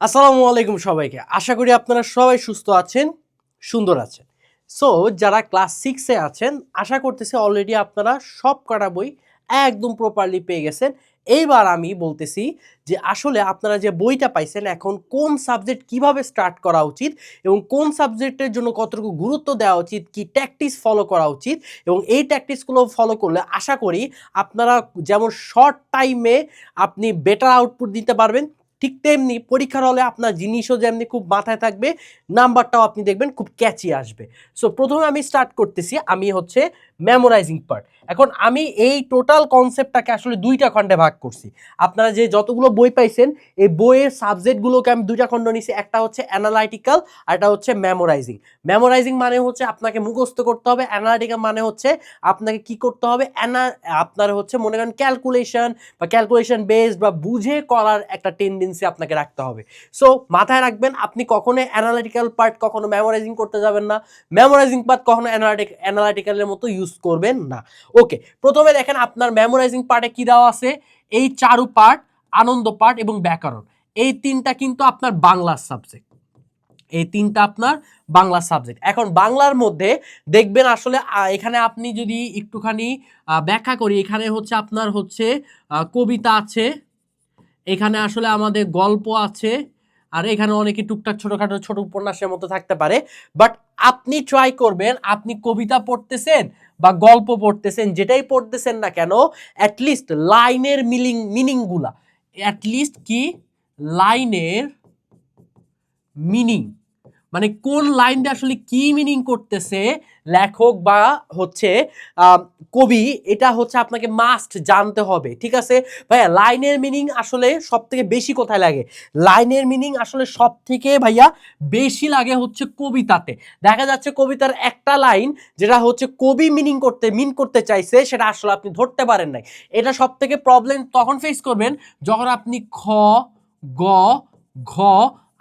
আসসালামু আলাইকুম সবাইকে। আশা করি আপনারা সবাই সুস্থ আছেন, সুন্দর আছেন। সো যারা ক্লাস সিক্সে আছেন, আশা করতেছি অলরেডি আপনারা সব কটা বই একদম প্রপারলি পেয়ে গেছেন। এইবার আমি বলতেছি যে আসলে আপনারা যে বইটা পাইছেন, এখন কোন সাবজেক্ট কীভাবে স্টার্ট করা উচিত এবং কোন সাবজেক্টের জন্য কতটুকু গুরুত্ব দেওয়া উচিত, কি ট্যাকটিস ফলো করা উচিত এবং এই ট্যাকটিসগুলো ফলো করলে আশা করি আপনারা যেমন শর্ট টাইমে আপনি বেটার আউটপুট দিতে পারবেন ঠিক তেমনি পরীক্ষার হলে আপনার জিনিসও যেমনি খুব মাথায় থাকবে নাম্বারটাও আপনি দেখবেন খুব ক্যাচি আসবে। সো প্রথমে আমি স্টার্ট করতেছি, আমি হচ্ছে মেমোরাইজিং পার্ট এখন আমি এই টোটাল কনসেপ্টটাকে আসলে দুইটা খণ্ডে ভাগ করছি। আপনারা যে যতগুলো বই পাইছেন, এই বইয়ের সাবজেক্টগুলোকে আমি দুইটা খণ্ড নিছি। একটা হচ্ছে অ্যানালাইটিক্যাল আর একটা হচ্ছে মেমোরাইজিং মেমোরাইজিং মানে হচ্ছে আপনাকে মুখস্থ করতে হবে। অ্যানালাইটিক্যাল মানে হচ্ছে আপনাকে কি করতে হবে? অ্যানা আপনার হচ্ছে মনে করেন ক্যালকুলেশন বা ক্যালকুলেশন বেসড বা বুঝে করার একটা টেন্ডেন্সি আপনাকে রাখতে হবে। সো মাথায় রাখবেন, আপনি কখনো অ্যানালিটিক্যাল পার্ট কখনো মেমোরাইজিং করতে যাবেন না। মেমোরাইজিং পার্ট কখনো অ্যানালিটিক অ্যানালিটিক্যালের মতো ইউজ করবেন না। ওকে প্রথমে দেখেন আপনার মেমোরাইজিং পার্টে কি দেওয়া আছে? এই চারু পার্ট আনন্দ পার্ট এবং ব্যাকরণ। এই তিনটা কিন্তু আপনার বাংলার সাবজেক্ট এই তিনটা আপনার বাংলা সাবজেক্ট এখন বাংলার মধ্যে দেখবেন আসলে এখানে আপনি যদি একটুখানি ব্যাখ্যা করি, এখানে হচ্ছে আপনার হচ্ছে কবিতা আছে, এখানে আসলে আমাদের গল্প আছে, আর এখানে অনেকে টুকটাক ছোটখাটো ছোট উপন্যাসের মতো থাকতে পারে। বাট আপনি ট্রাই করবেন, আপনি কবিতা পড়তেছেন বা গল্প পড়তেছেন, যেটাই পড়তেছেন না কেন অ্যাটলিস্ট লাইনের মিলিং, মিনিংগুলা। অ্যাটলিস্ট কি? লাইনের মিনিং। মানে কোন লাইনটা আসলে কি মিনিং করতেছে লেখক বা হচ্ছে কবি, এটা হচ্ছে আপনাকে মাস্ট জানতে হবে, ঠিক আছে? ভাইয়া, লাইনের মিনিং আসলে সব থেকে বেশি কোথায় লাগে? লাইনের মিনিং আসলে সব থেকে ভাইয়া বেশি লাগে হচ্ছে কবিতাতে। দেখা যাচ্ছে কবিতার একটা লাইন যেটা হচ্ছে কবি মিনিং করতে মিন করতে চাইছে, সেটা আসলে আপনি ধরতে পারেন নাই। এটা সব থেকে প্রবলেম তখন ফেস করবেন যখন আপনি খ, গ, ঘ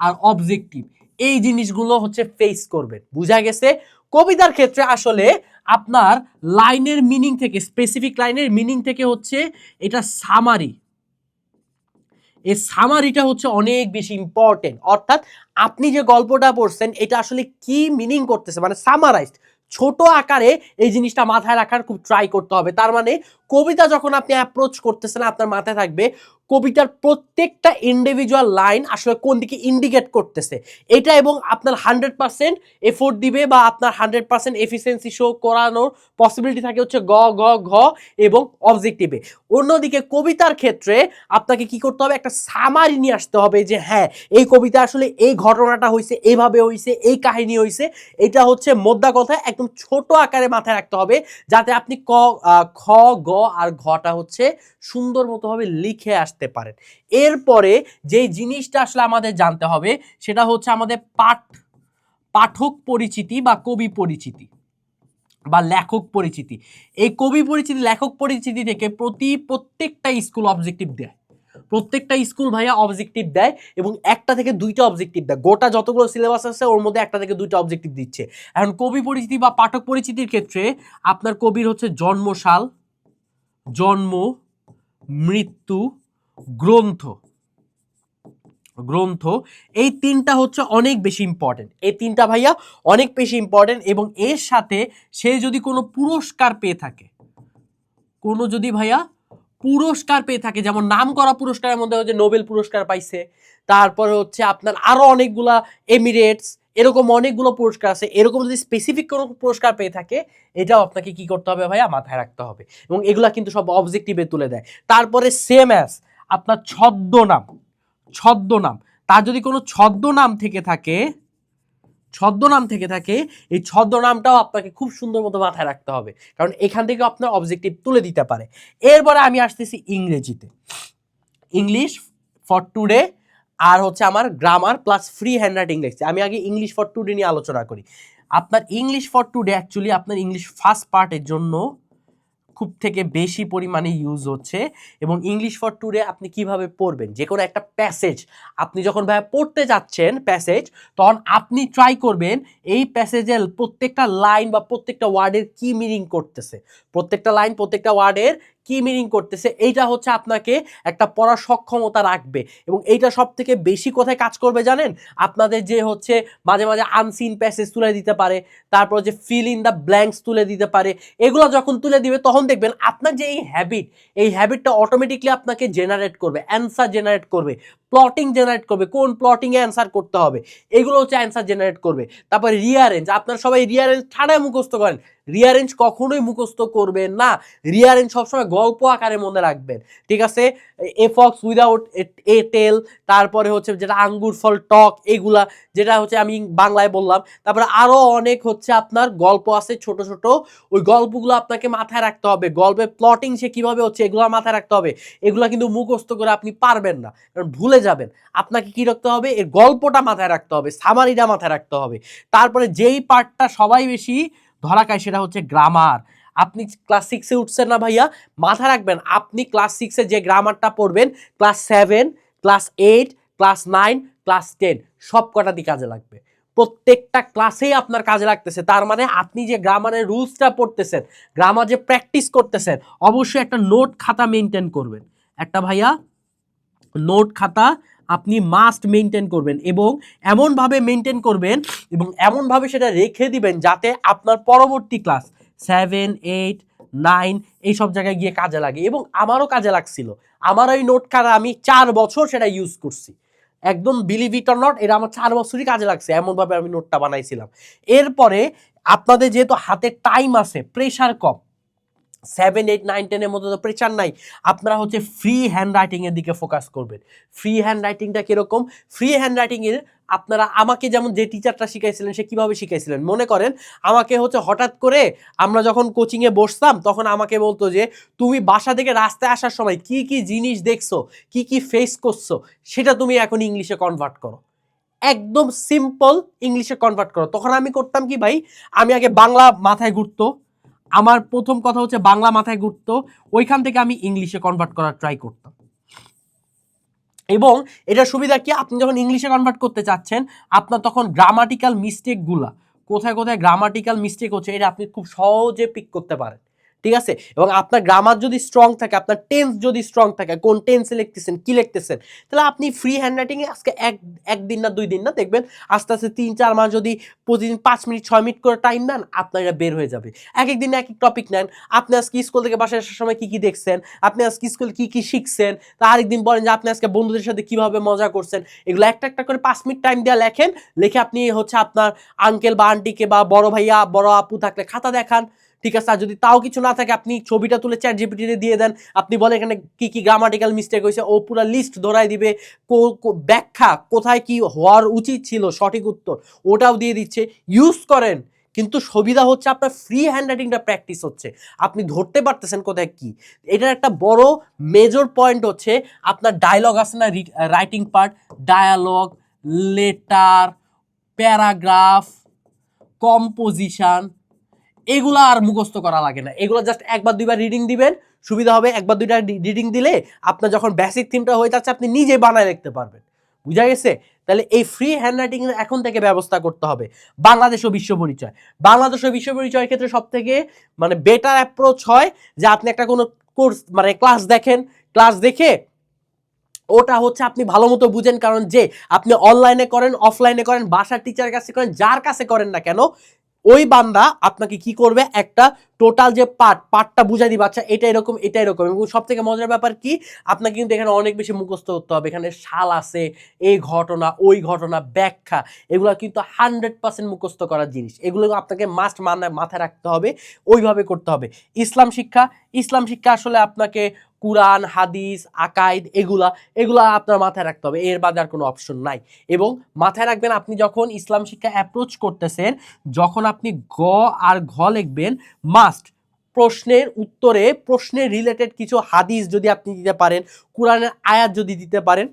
আর অবজেক্টিভ এই জিনিসগুলো হচ্ছে ফেস করবেন বুঝা গেছে? কবিতার ক্ষেত্রে আসলে আপনার লাইনের মিনিং থেকে স্পেসিফিক লাইনের মিনিং থেকে হচ্ছে এটা সামারি এই সামারিটা হচ্ছে অনেক বেশি ইম্পর্টেন্ট অর্থাৎ আপনি যে গল্পটা পড়ছেন, এটা আসলে কি মিনিং করতেছে? মানে সামারাইজড ছোট আকারে এই জিনিসটা মাথায় রাখার খুব ট্রাই করতে হবে। তার মানে কবিতা যখন আপনি অ্যাপ্রোচ করতেছেন, আপনার মাথায় থাকবে কবিতার প্রত্যেকটা ইন্ডিভিজুয়াল লাইন আসলে কোন দিকে ইন্ডিকেট করতেছে। এটা এবং আপনার হান্ড্রেড পার্সেন্ট এফোর্ট দিবে বা আপনার হান্ড্রেড পার্সেন্ট এফিসিয়েন্সি শো করানোর পসিবিলিটি থাকে হচ্ছে গ গ, ঘ এবং অবজেক্টিভে অন্যদিকে কবিতার ক্ষেত্রে আপনাকে কি করতে হবে? একটা সামারি নিয়ে আসতে হবে যে হ্যাঁ এই কবিতা আসলে এই ঘটনাটা হয়েছে এইভাবে হয়েছে এই কাহিনী হয়েছে এটা হচ্ছে মোদ্দা কথা, একদম ছোট আকারে মাথায় রাখতে হবে যাতে আপনি ক খ, গ আর ঘটা হচ্ছে সুন্দর মতোভাবে লিখে আসতে পারেন। এরপরে যে জিনিসটা আসলে আমাদের জানতে হবে, সেটা হচ্ছে আমাদের পাঠ, পাঠক পরিচিতি বা কবি পরিচিতি বা লেখক পরিচিতি। এই কবি পরিচিতি, লেখক পরিচিতি থেকে প্রতি, প্রত্যেকটা স্কুল অবজেক্টিভ দেয়। প্রত্যেকটা স্কুল ভাইয়া অবজেক্টিভ দেয় এবং একটা থেকে দুইটা অবজেক্টিভ দেয়। গোটা যতগুলো সিলেবাস আছে, ওর মধ্যে একটা থেকে দুইটা অবজেক্টিভ দিচ্ছে। এখন কবি পরিচিতি বা পাঠক পরিচিতির ক্ষেত্রে আপনার কবির হচ্ছে জন্মসাল, জন্ম, মৃত্যু গ্রন্থ। গ্রন্থ, এই তিনটা হচ্ছে অনেক বেশি ইম্পর্টেন্ট এই তিনটা ভাইয়া অনেক বেশি ইম্পর্টেন্ট এবং এর সাথে সে যদি কোনো পুরস্কার পেয়ে থাকে, কোনো যদি ভাইয়া পুরস্কার পেয়ে থাকে, যেমন নাম করা পুরস্কারের মধ্যে হচ্ছে নোবেল পুরস্কার পাইছে, তারপরে হচ্ছে আপনার আরও অনেকগুলা এমিরেটস এরকম অনেকগুলো পুরস্কার আছে, এরকম যদি স্পেসিফিক কোনো পুরস্কার পেয়ে থাকে, এটাও আপনাকে কি করতে হবে ভাইয়া? মাথায় রাখতে হবে। এবং এগুলা কিন্তু সব অবজেক্টিভে তুলে দেয়। তারপরে সেম অ্যাস আপনার ছদ্মনাম ছদ্মনাম। তার যদি কোনো ছদ্মনাম থেকে থাকে, ছদ্মনাম থেকে থাকে, এই ছদ্মনামটাও আপনাকে খুব সুন্দর মতো মাথায় রাখতে হবে। কারণ এখান থেকে আপনার অবজেক্টিভ তুলে দিতে পারে। এরপরে আমি আসতেছি ইংরেজিতে। ইংলিশ ফর টুডে আর হচ্ছে আমার grammar plus free hand writing লিখছি। আমি আগে ইংলিশ ফর টুডে নিয়ে আলোচনা করি। আপনার ইংলিশ ফর টুডে অ্যাকচুয়ালি আপনার ইংলিশ ফার্স্ট পার্টের জন্য খুব থেকে বেশি পরিমাণে ইউজ হচ্ছে এবং ইংলিশ ফর ট্যুরে আপনি কীভাবে পড়বেন? যে কোনো একটা প্যাসেজ আপনি যখন ভাইয়া পড়তে যাচ্ছেন প্যাসেজ তখন আপনি ট্রাই করবেন এই প্যাসেজের প্রত্যেকটা লাইন বা প্রত্যেকটা ওয়ার্ডের কি মিনিং করতেছে। প্রত্যেকটা লাইন প্রত্যেকটা ওয়ার্ডের কি মিনিং করতেছে, এইটা হচ্ছে আপনাকে একটা পড়ার সক্ষমতা রাখবে। এবং এইটা সব থেকে বেশি কোথায় কাজ করবে জানেন? আপনাদের যে হচ্ছে মাঝে মাঝে আনসিন প্যাসেজ তুলে দিতে পারে, তারপর যে ফিল ইন দ্য ব্ল্যাঙ্কস তুলে দিতে পারে, এগুলো যখন তুলে দিবে, তখন দেখবেন আপনার যে এই হ্যাবিট এই হ্যাবিটটা অটোমেটিকলি আপনাকে জেনারেট করবে অ্যান্সার জেনারেট করবে। প্লটিং জেনারেট করবে, কোন প্লটিংয়ে অ্যান্সার করতে হবে, এগুলো হচ্ছে অ্যান্সার জেনারেট করবে। তারপরে রিয়ারেঞ্জ আপনার সবাই রিয়ারেঞ্জ ঠাড়ায় মুখস্থ করেন রিয়ারেঞ্জ কখনোই মুখস্থ করবেন না রিয়ারেঞ্জ সবসময় গল্প আকারে মনে রাখবেন, ঠিক আছে? এফক্স উইদাউট এ টেল তারপরে হচ্ছে যেটা আঙ্গুর, ফল, টক, এগুলা, যেটা হচ্ছে আমি বাংলায় বললাম, তারপরে আরও অনেক হচ্ছে আপনার গল্প আছে ছোট ছোট, ওই গল্পগুলো আপনাকে মাথায় রাখতে হবে, গল্পের প্লটিং সে কীভাবে হচ্ছে এগুলো মাথায় রাখতে হবে, এগুলো কিন্তু মুখস্থ করে আপনি পারবেন না, কারণ ভুলে যাবেন। আপনাকে কি রাখতে হবে? এর গল্পটা মাথায় রাখতে হবে সামারিটা মাথায় রাখতে হবে। তারপরে যেই পার্টটা সবাই বেশি ধরা খায় সেটা হচ্ছে গ্রামার আপনি ক্লাস সিক্সে উঠছেন না ভাইয়া মাথা রাখবেন, আপনি ক্লাস সিক্সে যে গ্রামারটা পড়বেন class seven class eight class nine class ten সব কটা দিয়ে কাজে লাগবে। প্রত্যেকটা ক্লাসেই আপনার কাজে লাগতেছে। তার মানে আপনি যে গ্রামারের রুলসটা পড়তেছেন গ্রামার যে প্র্যাকটিস করতেছেন, অবশ্যই একটা নোট খাতা মেনটেন করবেন। একটা ভাইয়া নোট খাতা আপনি মাস্ট মেনটেন করবেন এবং এমনভাবে মেনটেন করবেন এবং এমনভাবে সেটা রেখে দিবেন যাতে আপনার পরবর্তী ক্লাস সেভেন এইট নাইন এইসব জায়গায় গিয়ে কাজে লাগে। এবং আমারও কাজে লাগছিল। আমার ওই নোট খাতা আমি চার বছর সেটা ইউজ করছি। একদম বিলিভ ইট অর নট এটা আমার চার বছরই কাজে লাগছে। এমনভাবে আমি নোটটা বানাইছিলাম। এরপরে আপনাদের যেহেতু হাতে টাইম আছে প্রেশার কম সেভেন এইট নাইন টেনের মধ্যে তো প্রেচার নাই। আপনারা হচ্ছে ফ্রি হ্যান্ড রাইটিংয়ের দিকে ফোকাস করবেন। ফ্রি হ্যান্ড রাইটিংটা কীরকম? ফ্রি হ্যান্ড রাইটিংয়ের আপনারা আমাকে যেমন যে টিচারটা শিখাইছিলেন, সে কীভাবে শিখাইছিলেন? মনে করেন আমাকে হচ্ছে হঠাৎ করে আমরা যখন কোচিংয়ে বসতাম, তখন আমাকে বলতো যে, তুমি বাসা থেকে রাস্তায় আসার সময় কি কি জিনিস দেখছ? কি কি ফেস করছ? সেটা তুমি এখন ইংলিশে কনভার্ট করো। একদম সিম্পল ইংলিশে কনভার্ট করো। তখন আমি করতাম কি ভাই? আমি আগে বাংলা মাথায় ঘুরতো আমার প্রথম কথা হচ্ছে বাংলা মাথায় ঘুরতো, ওইখান থেকে আমি ইংলিশে কনভার্ট করার ট্রাই করতাম। এবং এটা সুবিধা কি? আপনি যখন ইংলিশে কনভার্ট করতে চাচ্ছেন, আপনার তখন গ্রামাটিক্যাল মিস্টেকগুলা কোথায় কোথায় গ্রামাটিক্যাল মিস্টেক হচ্ছে, এটা আপনি খুব সহজে পিক করতে পারেন। ঠিক আছে? এবং আপনার গ্রামার যদি স্ট্রং থাকে, আপনার টেন্স যদি স্ট্রং থাকে, কোন টেন্সে লিখতেছেন, কি লিখতেছেন, তাহলে আপনি ফ্রি হ্যান্ড রাইটিংয়ে আজকে এক, একদিন না দুই দিন না দেখবেন, আস্তে আস্তে তিন, চার মাস যদি প্রতিদিন পাঁচ মিনিট, ছয় মিনিট করে টাইম নেন, আপনার এটা বের হয়ে যাবে। এক এক দিন এক এক টপিক নেন, আপনি আজকে স্কুল থেকে বাসায় আসার সময় কি কি দেখছেন, আপনি আজকে স্কুল কি কি শিখছেন, তা আরেকদিন বলেন যে আপনি আজকে বন্ধুদের সাথে কীভাবে মজা করছেন, এগুলো একটা একটা করে পাঁচ মিনিট টাইম দেওয়া লেখেন, লেখে আপনি হচ্ছে আপনার আঙ্কেল বা আন্টিকে বা বড় ভাইয়া, বড় আপু থাকলে খাতা দেখান ঠিক আছে? আর যদি তাও কিছু না থাকে, আপনি ছবিটা তুলে চ্যাট জিপিটিতে দিয়ে দেন। আপনি বলেন এখানে কি কি গ্রামাটিক্যাল মিস্টেক হয়েছে, ও পুরো লিস্ট ধরাই দিবে। কো- ব্যাখ্যা কোথায় কি হওয়ার উচিত ছিল, সঠিক উত্তর ওটাও দিয়ে দিচ্ছে। ইউজ করেন, কিন্তু সুবিধা হচ্ছে আপনার ফ্রি হ্যান্ড রাইটিংটা প্র্যাকটিস হচ্ছে। আপনি ধরতে পারতেছেন কোথায় কি। এটার একটা বড় মেজর পয়েন্ট হচ্ছে, আপনার ডায়লগ আছে না writing part dialogue letter paragraph composition এগুলো আর মুখস্থ করা লাগে না। এগুলো জাস্ট একবার দুইবার রিডিং দিবেন, সুবিধা হবে একবার দুইটা রিডিং দিলে আপনার যখন বেসিক থিমটা হয়ে যাচ্ছে, আপনি নিজে বানায় লিখতে পারবেন। বুঝা গেছে? তাহলে এই ফ্রি হ্যান্ড রাইটিং এখন থেকে ব্যবস্থা করতে হবে। বাংলাদেশ ও বিশ্ব পরিচয়। বাংলাদেশ ও বিশ্ব পরিচয়ের ক্ষেত্রে সব থেকে মানে বেটার অ্যাপ্রোচ হয় যে আপনি একটা কোনো কোর্স মানে ক্লাস দেখেন। ক্লাস দেখে ওটা হচ্ছে আপনি ভালো মতো বুঝেন, কারণ যে আপনি অনলাইনে করেন অফলাইনে করেন, বাসার টিচারের কাছে করেন, যার কাছে করেন না কেন ওই বান্দা আপনাকে কি করবে? একটা টোটাল যে পার্ট পার্টটা বুঝাই দিবে আচ্ছা এটা এরকম এটা এরকম। এবং সব থেকে মজার ব্যাপার কি? আপনাকে কিন্তু এখানে অনেক বেশি মুখস্থ করতে হবে। এখানে সাল আছে, এই ঘটনা, ওই ঘটনা, ব্যাখ্যা, এগুলো কিন্তু হান্ড্রেড পার্সেন্ট মুখস্থ করার জিনিস। এগুলো আপনাকে মাস্ট মানে মাথায় রাখতে হবে, ওইভাবে করতে হবে। ইসলাম শিক্ষা ইসলাম শিক্ষা আসলে আপনাকে কুরআন, হাদিস, আকাইদ, এগুলা এগুলা আপনার মাথায় রাখতে হবে। এর বাদে আর কোনো অপশন নাই। এবং মাথায় রাখবেন, আপনি যখন ইসলাম শিক্ষা অ্যাপ্রোচ করতেছেন, যখন আপনি গ আর ঘ লিখবেন মাস্ট প্রশ্নের উত্তরে, প্রশ্নের রিলেটেড কিছু হাদিস যদি আপনি দিতে পারেন, কোরআনের আয়াত যদি দিতে পারেন,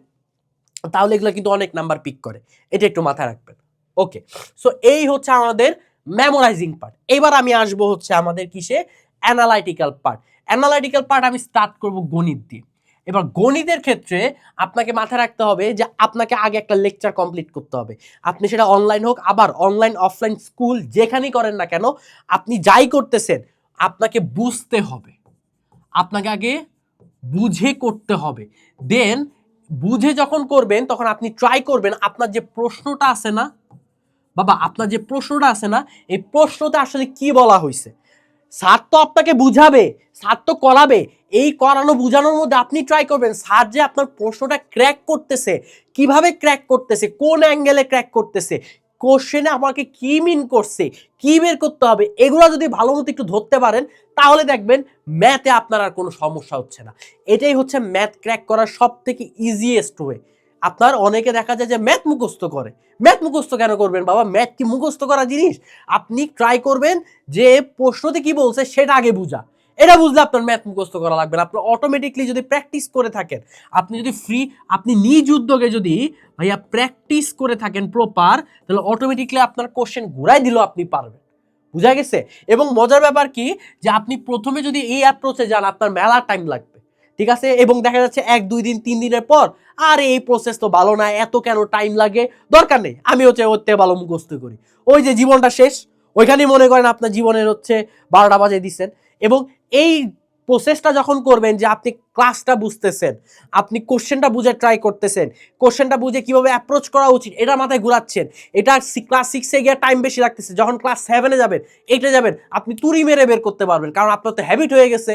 তাহলে এগুলো কিন্তু অনেক নাম্বার পিক করে। এটা একটু মাথায় রাখবেন। ওকে সো এই হচ্ছে আমাদের মেমোরাইজিং পার্ট এবার আমি আসব হচ্ছে আমাদের কিসে? অ্যানালাইটিক্যাল পার্ট অ্যানালাইটিক্যাল পার্ট আমি স্টার্ট করব গণিত দিয়ে। এবার গণিতের ক্ষেত্রে আপনাকে মাথায় রাখতে হবে যে আপনাকে আগে একটা লেকচার কমপ্লিট করতে হবে। আপনি সেটা অনলাইন হোক, আবার অনলাইন অফলাইন স্কুল যেখানেই করেন না কেন, আপনি যাই করতেছেন, আপনাকে বুঝতে হবে। আপনাকে আগে বুঝে করতে হবে। দেন বুঝে যখন করবেন, তখন আপনি ট্রাই করবেন আপনার যে প্রশ্নটা আছে না, বাবা, আপনার যে প্রশ্নটা আছে না, এই প্রশ্নতে আসলে কি বলা হয়েছে স্যার তো আপনাকে বুঝাবে, স্যার তো করাবে। এই করানো বুঝানোর মধ্যে আপনি ট্রাই করবেন। স্যার যে আপনার প্রশ্নটা ক্র্যাক করতেছে, কীভাবে ক্র্যাক করতেছে, কোন অ্যাঙ্গেলে ক্র্যাক করতেছে কোশ্চেনে আমাকে কি মিন করছে, কি বের করতে হবে, এগুলো যদি ভালো মতো একটু ধরতে পারেন, তাহলে দেখবেন ম্যাথে আপনার আর কোনো সমস্যা হচ্ছে না। এটাই হচ্ছে ম্যাথ ক্র্যাক করার সব থেকে ইজিয়েস্ট ওয়ে আপনার অনেকে দেখা যায় যে ম্যাথ মুখস্থ করে। ম্যাথ মুখস্থ কেন করবেন বাবা? ম্যাথ কি মুখস্থ করা জিনিস? আপনি ট্রাই করবেন যে প্রশ্নতে কি বলছে সেটা আগে বুঝা। এটা বুঝলে আপনার ম্যাথ মুখস্থ করা লাগবে না। আপনার অটোমেটিকলি যদি প্র্যাকটিস করে থাকেন, আপনি যদি ফ্রি আপনি নিজ উদ্যোগে যদি ভাইয়া প্র্যাকটিস করে থাকেন প্রপার তাহলে অটোমেটিকলি আপনার কোশ্চেন ঘুরাই দিলেও আপনি পারবেন। বুঝা গেছে? এবং মজার ব্যাপার কি? যে আপনি প্রথমে যদি এই অ্যাপ্রোচে যান, আপনার মেলা টাইম লাগবে। ঠিক আছে? এবং দেখা যাচ্ছে এক, দুই দিন, তিন দিনের পর, আর এই প্রসেস তো ভালো না, এত কেন টাইম লাগে? দরকার নেই আমি হচ্ছে ওতে ভালো মুখস্থ করি। ওই যে জীবনটা শেষ, ওইখানেই মনে করেন আপনার জীবনের হচ্ছে বারোটা বাজে দিচ্ছেন। এবং এই প্রসেসটা যখন করবেন যে আপনি ক্লাসটা বুঝতেছেন, আপনি কোশ্চেনটা বুঝে ট্রাই করতেছেন কোশ্চেনটা বুঝে কীভাবে অ্যাপ্রোচ করা উচিত, এটা মাথায় ঘুরাচ্ছেন, এটা ক্লাস সিক্সে গিয়ে টাইম বেশি রাখতেছে, যখন ক্লাস সেভেনে যাবেন এইটা যাবেন, আপনি তুরি মেরে বের করতে পারবেন, কারণ আপনার তো হ্যাবিট হয়ে গেছে,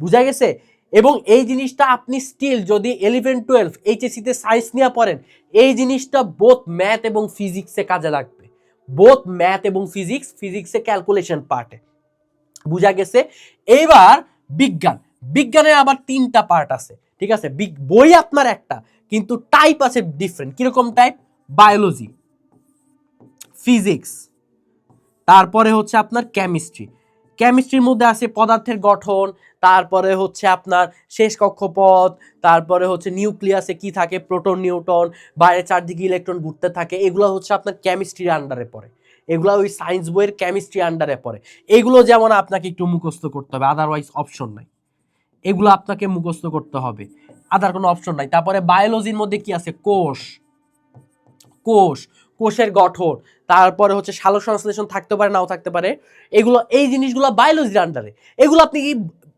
বুঝা গেছে? এবং এই জিনিসটা আপনি স্টিল যদি ইলেভেন টুয়েলভ এইচএসিতে সায়েন্স নিয়ে পড়েন, এই জিনিসটা বোথ ম্যাথ এবং ফিজিক্সে কাজে লাগবে। বোথ ম্যাথ এবং ফিজিক্স ফিজিক্সে ক্যালকুলেশন পার্টে বুঝা গেছে? এবার বিজ্ঞান। বিজ্ঞানের আবার তিনটা পার্ট আছে, ঠিক আছে? বই আপনার একটা, কিন্তু টাইপ আছে ডিফারেন্ট কীরকম টাইপ বায়োলজি ফিজিক্স তারপরে হচ্ছে আপনার কেমিস্ট্রি কেমিস্ট্রির মধ্যে আছে পদার্থের গঠন, তারপরে হচ্ছে আপনার শেষ কক্ষপথ, তারপরে হচ্ছে নিউক্লিয়াসে কি থাকে? প্রোটন নিউটন বাইরে চারদিকে ইলেকট্রন ঘুরতে থাকে। এগুলো হচ্ছে আপনার কেমিস্ট্রির আন্ডারে পড়ে। এগুলো ওই সায়েন্স বইয়ের কেমিস্ট্রি আন্ডারে পড়ে। এগুলো যেমন আপনাকে একটু মুখস্থ করতে হবে আদারওয়াইজ অপশন নাই। এগুলো আপনাকে মুখস্থ করতে হবে। আদার কোনো অপশন নাই। তারপরে বায়োলজির মধ্যে কি আছে? কোষ। কোষ। কোষের গঠন, তারপরে হচ্ছে সালো সংশ্লেষণ থাকতে পারে, নাও থাকতে পারে, এগুলো, এই জিনিসগুলো বায়োলজির আন্ডারে এগুলো আপনি কি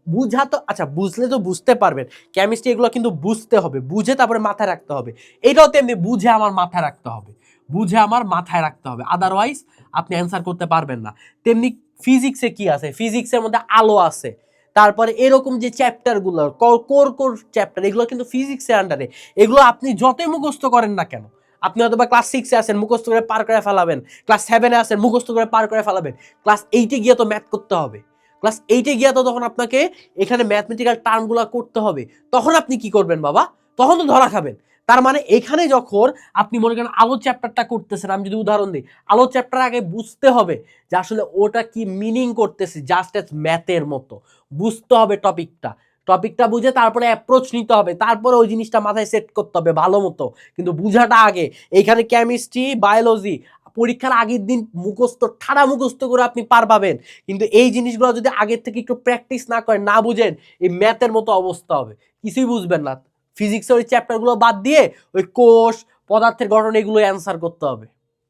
বুঝা তো আচ্ছা বুঝলে তো বুঝতে পারবেন। কেমিস্ট্রি এগুলো কিন্তু বুঝতে হবে, বুঝে তারপরে মাথায় রাখতে হবে। এটাও তেমনি বুঝে আমার মাথায় রাখতে হবে, বুঝে আমার মাথায় রাখতে হবে। আদারওয়াইজ আপনি অ্যান্সার করতে পারবেন না। তেমনি ফিজিক্সে কি আছে? ফিজিক্সের মধ্যে আলো আছে। তারপরে এরকম যে চ্যাপ্টারগুলো কোর কোর চ্যাপ্টার এগুলো কিন্তু ফিজিক্সের আন্ডারে এগুলো আপনি যতই মুখস্থ করেন না কেন আপনি হয়তো বা ক্লাস সিক্সে আছেন, মুখস্থ করে পার করে ফেলাবেন। ক্লাস সেভেনে আছেন, মুখস্থ করে পার করে ফেলাবেন। ক্লাস এইটে গিয়ে তো ম্যাথ করতে হবে। ক্লাস এইটে গিয়ে তো তখন আপনাকে এখানে ম্যাথমেটিক্যাল টার্মগুলো করতে হবে। তখন আপনি কি করবেন বাবা? তখন তো ধরা খাবেন। তার মানে এখানে যখন আপনি মনে করেন আলো চ্যাপ্টারটা করতেছেন, আমি যদি উদাহরণ দিই, আলো চ্যাপ্টার আগে বুঝতে হবে যে আসলে ওটা কি মিনিং করতেছে জাস্ট এস ম্যাথের মতো। বুঝতে হবে টপিকটা টপিকটা বুঝে তারপরে অ্যাপ্রোচ নিতে হবে। তারপরে ওই জিনিসটা মাথায় সেট করতে হবে ভালো মতো। কিন্তু বুঝাটা আগে। এইখানে কেমিস্ট্রি বায়োলজি পরীক্ষার আগের দিন মুখস্থ, ঠাড়া মুখস্থ করে আপনি পার পাবেন। কিন্তু এই জিনিসগুলো যদি আগের থেকে একটু প্র্যাকটিস না করেন, না বুঝেন, এই ম্যাথের মতো অবস্থা হবে। কিছুই বুঝবেন না। ফিজিক্সের ওই চ্যাপ্টারগুলো বাদ দিয়ে ওই কোষ, পদার্থের গঠন এগুলো অ্যান্সার করতে হবে।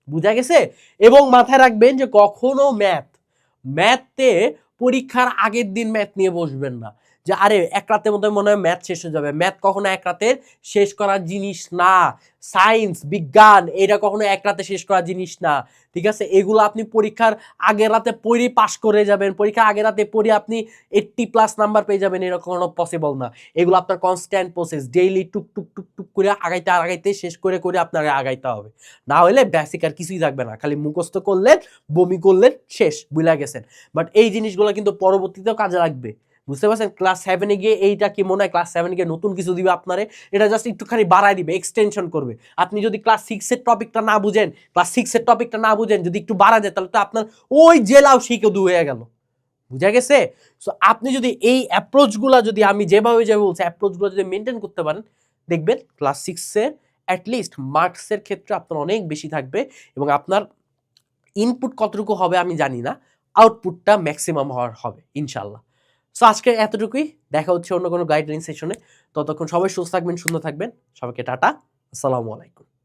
বুঝা গেছে? এবং মাথায় রাখবেন যে কখনো ম্যাথ ম্যাথে পরীক্ষার আগের দিন ম্যাথ নিয়ে বসবেন না। যে আরে এক রাতের মধ্যে মনে হয় ম্যাথ শেষ হয়ে যাবে। ম্যাথ কখনো এক রাতের শেষ করার জিনিস না। সায়েন্স, বিজ্ঞান, এটা কখনো এক রাতে শেষ করার জিনিস না। ঠিক আছে? এগুলো আপনি পরীক্ষার আগের রাতে পড়ে পাশ করে যাবেন। পরীক্ষার আগের রাতে পড়ে আপনি এইট্টি প্লাস নাম্বার পেয়ে যাবেন। এরকম কোনো পসিবল না। এগুলো আপনার কনস্ট্যান্ট প্রসেস ডেইলি টুক টুক টুক টুক করে আগাইতে আগাইতে, শেষ করে করে আপনাকে আগাইতে হবে। না হলে বেসিক আর কিছুই থাকবে না। খালি মুখস্থ করলেন, বমি করলেন, শেষ বুঝলা গেছেন। বাট এই জিনিসগুলো কিন্তু পরবর্তীতেও কাজে লাগবে। বুঝতে পারছেন? ক্লাস সেভেনে গিয়ে এইটা কি মনে হয়? ক্লাস সেভেনে গিয়ে নতুন কিছু দিবে আপনারে? এটা জাস্ট একটুখানি বাড়ায় দিবে এক্সটেনশন করবে। আপনি যদি ক্লাস সিক্সের টপিকটা না বুঝেন ক্লাস সিক্সের টপিকটা না বুঝেন, যদি একটু বাড়া যায় তাহলে তো আপনার ওই জেলাও শিখে দু হয়ে গেল। বুঝা গেছে? সো আপনি যদি এই অ্যাপ্রোচগুলো যদি আমি যেভাবে যেভাবে বলছি অ্যাপ্রোচগুলো যদি মেনটেন করতে পারেন, দেখবেন ক্লাস সিক্সের অ্যাটলিস্ট মার্কসের ক্ষেত্রে আপনার অনেক বেশি থাকবে এবং আপনার ইনপুট কতটুকু হবে আমি জানি না আউটপুটটা ম্যাক্সিমাম হওয়ার হবে ইনশাল্লাহ সো আজকে এতটুকুই। দেখা হচ্ছে অন্য কোনো গাইডলাইন সেশনে ততক্ষণ সবাই সুস্থ থাকবেন, সুন্দর থাকবেন। সবাইকে টাটা। আসসালামু আলাইকুম।